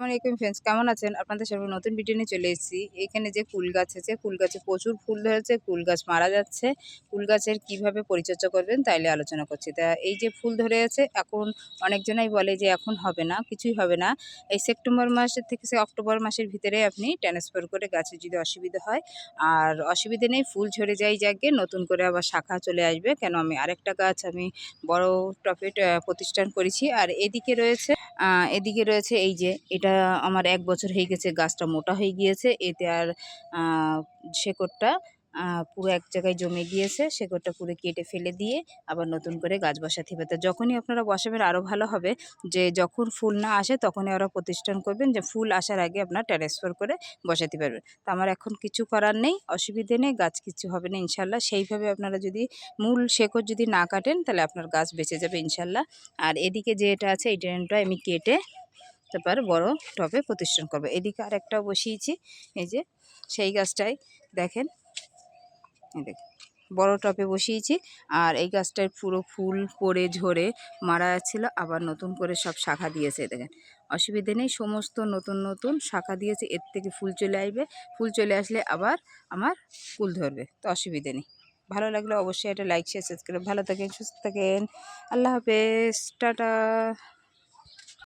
আসসালামাইকুম ফ্রেন্ডস কেমন আছেন? আপনাদের সবাই নতুন ভিডিও নিয়ে চলে এসেছি। এখানে যে কুল গাছ আছে কুল গাছে প্রচুর ফুল ধরেছে কুল গাছ মারা যাচ্ছে। কুল গাছের কীভাবে পরিচর্যা করবেন তাইলে আলোচনা করছি। তা এই যে ফুল ধরে আছে, এখন অনেকজনাই বলে যে এখন হবে না, কিছুই হবে না। এই সেপ্টেম্বর মাসের থেকে সে অক্টোবর মাসের ভিতরে আপনি ট্রান্সফার করে গাছের যদি অসুবিধা হয়, আর অসুবিধে নেই, ফুল ঝরে যাই যাকে, নতুন করে আবার শাখা চলে আসবে। কেন আমি আরেকটা গাছ, আমি বড় টপে প্রতিষ্ঠান করেছি। আর এদিকে রয়েছে এদিকে রয়েছে এই যে, এটা আমার এক বছর হয়ে গেছে, গাছটা মোটা হয়ে গিয়েছে। এতে আর শেকড়টা পুরো এক জায়গায় জমে গিয়েছে। শেকড়টা পুরো কেটে ফেলে দিয়ে আবার নতুন করে গাছ বসাতে হবে। তো যখনই আপনারা বসাবেন আরও ভালো হবে যে, যখন ফুল না আসে তখনই ওরা প্রতিষ্ঠান করবেন যে, ফুল আসার আগে আপনার ট্রান্সফার করে বসাতে পারবেন। তো আমার এখন কিছু করার নেই, অসুবিধে নেই, গাছ কিছু হবে না ইনশাল্লাহ। সেইভাবে আপনারা যদি মূল শেকড় যদি না কাটেন তাহলে আপনার গাছ বেঁচে যাবে ইনশাল্লাহ। আর এদিকে যে এটা আছে, এই ড্রেনটা আমি কেটে তারপর বড় টবে প্রতিষ্ঠান করব। এদিকে আরেকটা বসিয়েছি, এই যে সেই গাছটাই, দেখেন। দেখেন, বড় টবে বসিয়েছি, আর এই গাছটায় পুরো ফুল পড়ে ঝরে মারা যাচ্ছিল, আবার নতুন করে সব শাখা দিয়েছে দেখেন। অসুবিধে নেই, সমস্ত নতুন নতুন শাখা দিয়েছে, এর থেকে ফুল চলে আসবে, ফুল চলে আসলে আবার আমার ফুল ধরবে, তো অসুবিধে নেই। ভালো লাগলে অবশ্যই এটা লাইক শেয়ার সাবস্ক্রাইব ভালো থাকেন, সুস্থ থাকেন, আল্লাহ হাফেজ, টাটা।